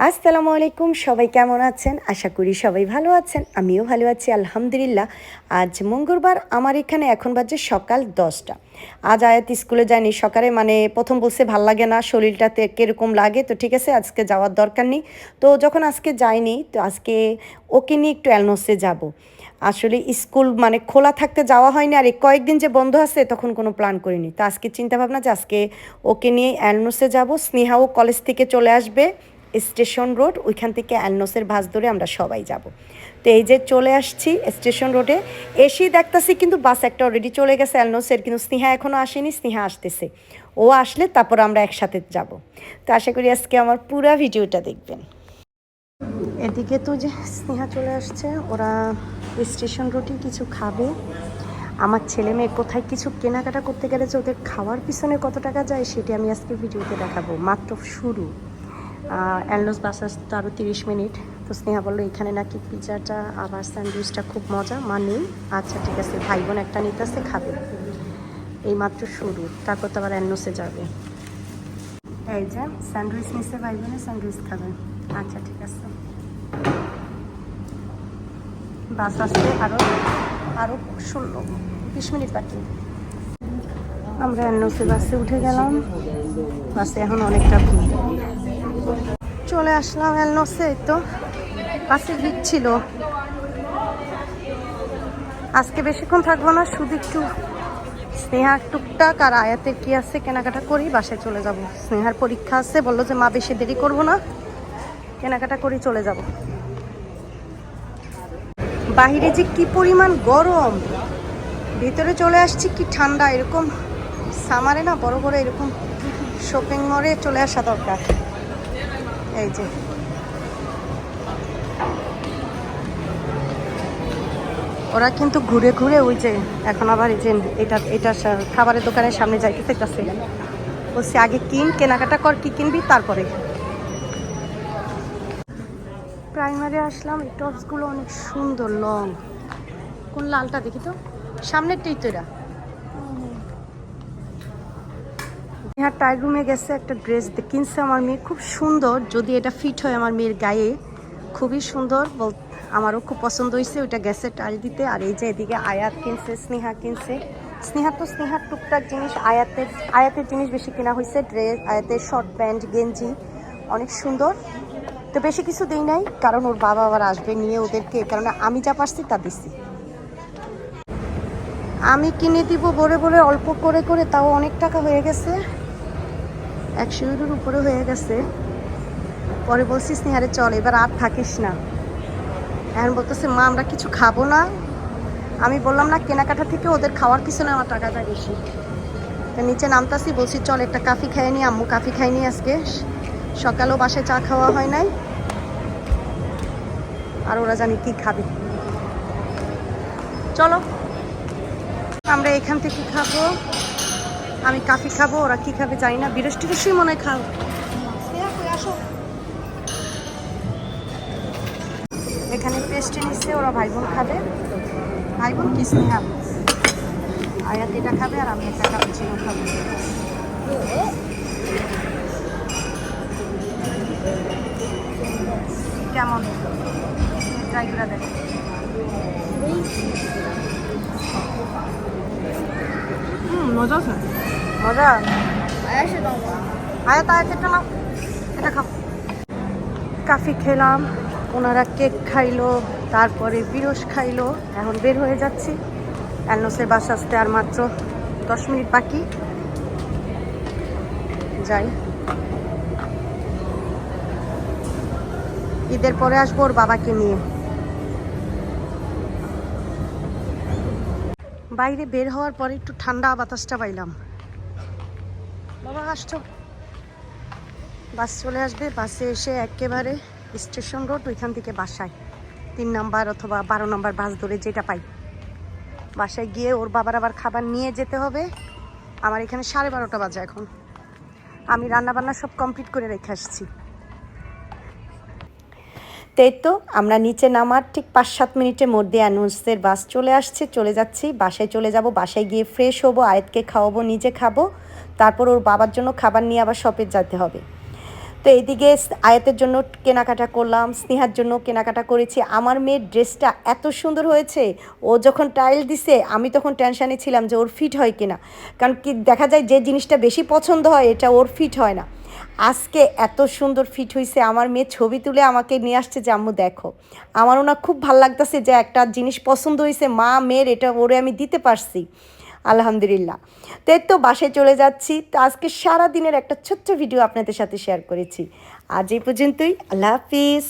আসসালামু আলাইকুম, সবাই কেমন আছেন? আশা করি সবাই ভালো আছেন, আমিও ভালো আছি, আলহামদুলিল্লাহ। আজ মঙ্গলবার, আমার এখানে এখন বাজে সকাল দশটা। আজ আয়াত স্কুলে যায়নি সকালে মানে প্রথম বলছে ভালো লাগে না, শরীরটাতে কীরকম লাগে, তো ঠিক আছে, আজকে যাওয়ার দরকার নেই। তো যখন আজকে যাইনি, তো আজকে ওকে নিয়ে একটু অ্যালনোসে যাব। আসলে স্কুল মানে খোলা থাকতে যাওয়া হয়নি, আর কয়েকদিন যে বন্ধ আছে, তখন কোনো প্ল্যান করিনি। তো আজকে চিন্তা ভাবনা যে আজকে ওকে নিয়ে অ্যালনোসে যাব, স্নেহাও কলেজ থেকে চলে আসবে। স্টেশন রোড, ওইখান থেকে অ্যালনোসের ভাস ধরে আমরা সবাই যাব। তো এই যে চলে আসছি স্টেশন রোডে, এসেই দেখতেছি কিন্তু বাস একটা অলরেডি চলে গেছে অ্যালনোসের, কিন্তু স্নেহা এখনও আসেনি, স্নেহা আসতেছে। ও আসলে তারপর আমরা একসাথে যাব। তো আশা করি আজকে আমার পুরো ভিডিওটা দেখবেন। এদিকে তো যে স্নেহা চলে আসছে, ওরা স্টেশন রোডে কিছু খাবে। আমার ছেলে মেয়ে কোথায় কিছু কেনাকাটা করতে গেলে যে ওদের খাওয়ার পিছনে কত টাকা যায়, সেটি আমি আজকে ভিডিওতে দেখাবো। মাত্র শুরু। অ্যালনোস বাস আসতে আরও তিরিশ মিনিট। তো স্নেহা বলল, এখানে নাকি পিৎজাটা আবার স্যান্ডউইচটা খুব মজা, মা নেই। আচ্ছা ঠিক আছে ভাই বোন একটা নিতে নিতেছে, খাবে। এই মাত্র শুরু, তারপর তো আবার অ্যালনোসে যাবে। এই যে, স্যান্ডউইচ নিচ্ছে ভাই বোনে স্যান্ডউইচ খাবে। আচ্ছা ঠিক আছে। বাস আসতে আরও আরও ষোলো, বিশ মিনিট বাকি। আমরা অ্যালনোসে বাসে উঠে গেলাম। বাসে এখন অনেকটা ভিড়। চলে আসলাম এই তো। বাসে ভিড় ছিল। আজকে বেশিক্ষণ থাকব না, শুধু একটু স্নেহার টুকটাক আর আয়াতের কি আছে কেনাকাটা করি, বাসায় চলে যাব। স্নেহার পরীক্ষা আছে, বলল যে মা বেশি দেরি করব না, কেনাকাটা করি, চলে যাব। বাহিরে যে কি পরিমাণ গরম, ভিতরে চলে আসছি কি ঠান্ডা, এরকম সামারে না বড় বড় এরকম শপিং মলে চলে আসা দরকার। এই যে। ওরা কিন্তু ঘুরে ঘুরে ওই যে, এখন আবার এই যে এটা এটা খাবারের দোকানের সামনে যাইতে চাইতেছে। বলছি, আগে কিন, কেনাকাটা কর, কি কিনবি, তারপরে। প্রাইমারি আসলাম, এই টপসগুলো অনেক সুন্দর লং কোন লালটা দেখি তো? সামনের সামনেরটাই তো এরা। হ্যাঁ টাই রুমে গেছে একটা ড্রেস কিনছে আমার মেয়ে। খুব সুন্দর। যদি এটা ফিট হয় আমার মেয়ের গায়ে, খুবই সুন্দর। বল আমারও খুব পছন্দ হয়েছে ওইটা গেছে টাইল দিতে। আর এই যে এদিকে আয়াত কিনছে, স্নেহা কিনছে। স্নেহা তো স্নেহার টুকটাক জিনিস, আয়াতের আয়াতের জিনিস বেশি কেনা হয়েছে। ড্রেস, আয়াতের শর্ট প্যান্ট গেঞ্জি, অনেক সুন্দর। তো বেশি কিছু দিই নাই, কারণ ওর বাবা আবার আসবে নিয়ে ওদেরকে। কারণে আমি যা পারছি তা দিছি। আমি কিনে দিব বলে বলে অল্প করে করে, তাও অনেক টাকা হয়ে গেছে। একশো ইউরোর উপরে হয়ে গেছে। পরে বলছি, স্নেহারে চল, এবার আর থাকিস না। এখন বলতেছে, মা, আমরা কিছু খাব না। আমি বললাম, না, কেনাকাটা থেকে ওদের খাওয়ার পিছনে আমার টাকা যায় বেশি। তো নিচে নামতাছি, বলছি, চল, একটা কাফি খাই নি, আম্মু কাফি খাইনি আজকে। সকালেও বাসায় চা খাওয়া হয় নাই। আর ওরা জানি কি খাবে। চলো, আমরা এখান থেকে খাব। আমি কাফি খাব, ওরা কি খাবে যাই না বিরস টিরসই মনে হয় খাও এখানে পেস্টে নিচ্ছে, ওরা ভাই বোন খাবে। ভাই বোন কি স্নেহা? আয়াতিটা খাবে আর আমি একটা কাপুচিনো খাব। কেমন? ট্রাই করে দেখ। হুম মজা আছে মজা আয়া তা এটা খাও। কাফি খেলাম ওনারা কেক খাইলো তারপরে বিরস খাইলো। এখন বের হয়ে যাচ্ছি। অ্যালনোসের বাস আসতে আর মাত্র দশ মিনিট বাকি। যাই। ঈদের পরে আসব ওর বাবাকে নিয়ে। বাইরে বের হওয়ার পরে একটু ঠান্ডা বাতাসটা পাইলাম। বাবা আসছো বাস চলে আসবে, বাসে এসে একেবারে স্টেশন রোড, ওইখান থেকে বাসায়। তিন নাম্বার অথবা বারো নাম্বার বাস ধরে যেটা পাই। বাসায় গিয়ে ওর বাবার আবার খাবার নিয়ে যেতে হবে। আমার এখানে সাড়ে বারোটা বাজে এখন। আমি রান্নাবান্না সব কমপ্লিট করে রেখে আসছি। তাই তো, আমরা নিচে নামার ঠিক পাঁচ সাত মিনিটের মধ্যে অ্যানুন্সের বাস চলে আসছে, চলে যাচ্ছি। বাসায় চলে যাব, বাসায় গিয়ে ফ্রেশ হব, আয়াতকে খাওয়াবো, নিজে খাব। তারপর ওর বাবার জন্য খাবার নিয়ে আবার শপে যেতে হবে। তো এইদিকে আয়াতের জন্য কেনাকাটা করলাম, স্নেহার জন্য কেনাকাটা করেছি। আমার মেয়ের ড্রেসটা এত সুন্দর হয়েছে, ও যখন টাইল দিছে, আমি তখন টেনশানে ছিলাম যে ওর ফিট হয় কিনা। কারণ কি দেখা যায় যে জিনিসটা বেশি পছন্দ হয়, এটা ওর ফিট হয় না। আজকে এত সুন্দর ফিট হয়েছে আমার মেয়ে ছবি তুলে আমাকে নিয়ে আসছে যে, আম্মু দেখো। আমার ওনার খুব ভালো লাগতেছে যে, একটা জিনিস পছন্দ হয়েছে মা, মেয়ের, এটা ওরে আমি দিতে পারছি। আলহামদুলিল্লাহ। তো এর তো বাসায় চলে যাচ্ছি। তো আজকে সারা দিনের একটা ছোট্ট ভিডিও আপনাদের সাথে শেয়ার করেছি। আজ এই পর্যন্তই। আল্লাহ হাফিজ।